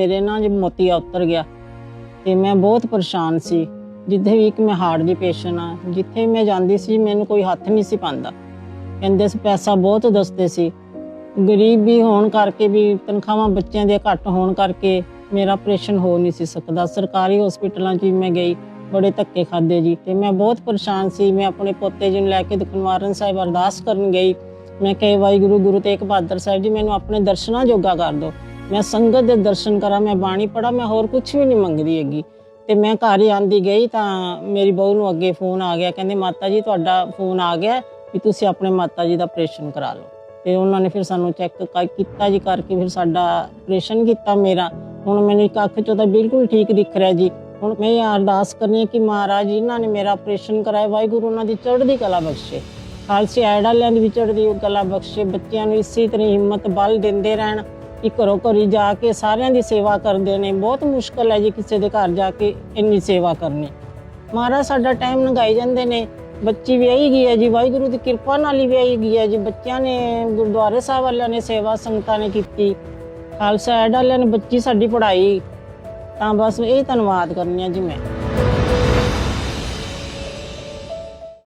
ਮੇਰੇ ਨਾਲ ਜੇ ਮੋਤੀਆ ਉਤਰ ਗਿਆ ਤੇ ਮੈਂ ਬਹੁਤ ਪਰੇਸ਼ਾਨ ਸੀ, ਜਿੱਥੇ ਵੀ ਇੱਕ ਮੈਂ ਹਾਰਟ ਦੀ ਪੇਸ਼ੈਂਟ ਆ ਜਿੱਥੇ ਮੈਂ ਜਾਂਦੀ ਸੀ ਮੈਨੂੰ ਕੋਈ ਹੱਥ ਨਹੀਂ ਸੀ ਪਾਉਂਦਾ। ਕਹਿੰਦੇ ਸੀ ਪੈਸਾ ਬਹੁਤ ਦੱਸਦੇ ਸੀ। ਗਰੀਬ ਵੀ ਹੋਣ ਕਰਕੇ ਵੀ, ਤਨਖਾਹਾਂ ਬੱਚਿਆਂ ਦੇ ਘੱਟ ਹੋਣ ਕਰਕੇ ਮੇਰਾ ਆਪਰੇਸ਼ਨ ਹੋ ਨਹੀਂ ਸੀ ਸਕਦਾ। ਸਰਕਾਰੀ ਹਸਪੀਟਲਾਂ 'ਚ ਵੀ ਮੈਂ ਗਈ, ਬੜੇ ਧੱਕੇ ਖਾਦੇ ਜੀ। ਤੇ ਮੈਂ ਬਹੁਤ ਪਰੇਸ਼ਾਨ ਸੀ, ਮੈਂ ਆਪਣੇ ਪੋਤੇ ਜੀ ਨੂੰ ਲੈ ਕੇ ਦੁਖਨਿਵਾਰਨ ਸਾਹਿਬ ਅਰਦਾਸ ਕਰਨ ਗਈ। ਮੈਂ ਕਹੇ ਵਾਹਿਗੁਰੂ, ਗੁਰੂ ਤੇਗ ਬਹਾਦਰ ਸਾਹਿਬ ਜੀ, ਮੈਨੂੰ ਆਪਣੇ ਦਰਸ਼ਨਾਂ ਜੋਗਾ ਕਰ ਦਿਓ। ਮੈਂ ਸੰਗਤ ਦੇ ਦਰਸ਼ਨ ਕਰਾਂ, ਮੈਂ ਬਾਣੀ ਪੜਾ ਮੈਂ ਹੋਰ ਕੁਝ ਵੀ ਨਹੀਂ ਮੰਗਦੀ ਹੈਗੀ। ਤੇ ਮੈਂ ਘਰ ਹੀ ਆਂਦੀ ਗਈ ਤਾਂ ਮੇਰੀ ਬਹੂ ਨੂੰ ਅੱਗੇ ਫੋਨ ਆ ਗਿਆ, ਕਹਿੰਦੇ ਮਾਤਾ ਜੀ, ਤੁਹਾਡਾ ਫੋਨ ਆ ਗਿਆ ਵੀ ਤੁਸੀਂ ਆਪਣੇ ਮਾਤਾ ਜੀ ਦਾ ਆਪਰੇਸ਼ਨ ਕਰਾ ਲਓ। ਤੇ ਉਹਨਾਂ ਨੇ ਫਿਰ ਸਾਨੂੰ ਚੈੱਕ ਕੀਤਾ ਜੀ ਕਰਕੇ ਫਿਰ ਸਾਡਾ ਆਪਰੇਸ਼ਨ ਕੀਤਾ ਮੇਰਾ। ਹੁਣ ਮੈਨੂੰ ਇੱਕ ਅੱਖ ਚੋਂ ਤਾਂ ਬਿਲਕੁਲ ਠੀਕ ਦਿਖ ਰਿਹਾ ਜੀ। ਹੁਣ ਮੈਂ ਇਹ ਅਰਦਾਸ ਕਰਨੀ ਹੈ ਕਿ ਮਹਾਰਾਜ ਇਹਨਾਂ ਨੇ ਮੇਰਾ ਆਪਰੇਸ਼ਨ ਕਰਾਇਆ, ਵਾਹਿਗੁਰੂ ਉਹਨਾਂ ਦੀ ਚੜ੍ਹਦੀ ਕਲਾ ਬਖਸ਼ੇ। ਖਾਲਸੇ ਐਡ ਵਾਲਿਆਂ ਦੀ ਵੀ ਚੜ੍ਹਦੀ ਕਲਾ ਬਖਸ਼ੇ, ਬੱਚਿਆਂ ਨੂੰ ਇਸੇ ਤਰ੍ਹਾਂ ਹਿੰਮਤ, ਬਲ ਦਿੰਦੇ ਰਹਿਣ। ਕਿ ਘਰੋਂ ਘਰੀ ਜਾ ਕੇ ਸਾਰਿਆਂ ਦੀ ਸੇਵਾ ਕਰਦੇ ਨੇ। ਬਹੁਤ ਮੁਸ਼ਕਲ ਹੈ ਜੀ ਕਿਸੇ ਦੇ ਘਰ ਜਾ ਕੇ ਇੰਨੀ ਸੇਵਾ ਕਰਨੀ। ਮਹਾਰਾਜ, ਸਾਡਾ ਟਾਈਮ ਲੰਘਾਈ ਜਾਂਦੇ ਨੇ। ਬੱਚੀ ਵਿਆਹੀ ਗਈ ਹੈ ਜੀ, ਵਾਹਿਗੁਰੂ ਦੀ ਕਿਰਪਾ ਨਾਲ ਹੀ ਵਿਆਹੀ ਗਈ ਹੈ ਜੀ। ਬੱਚਿਆਂ ਨੇ, ਗੁਰਦੁਆਰੇ ਸਾਹਿਬ ਵਾਲਿਆਂ ਨੇ ਸੇਵਾ ਸੰਗਤਾਂ ਨੇ ਕੀਤੀ। ਖਾਲਸਾ ਐਡ ਵਾਲਿਆਂ ਨੇ ਬੱਚੀ ਸਾਡੀ ਪੜ੍ਹਾਈ। ਤਾਂ ਬਸ ਇਹ ਧੰਨਵਾਦ ਕਰਨੀ ਆ ਜੀ ਮੈਂ।